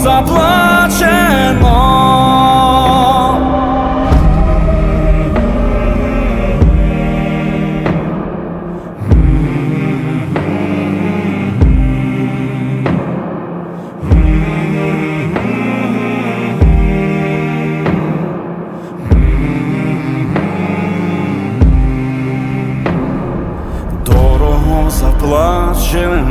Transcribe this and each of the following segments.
заплачено. дорого заплачено,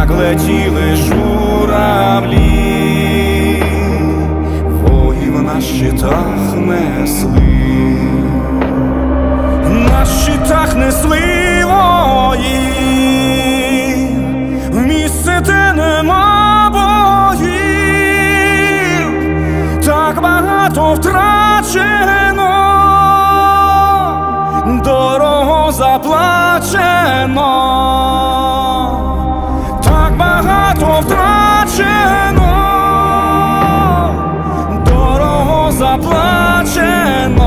як летіли журавлі, воїв на щитах несли, на щитах несли вої, в місце, нема боїв, так багато втрачено, дорого заплачено, багато втрачено, дорого заплачено.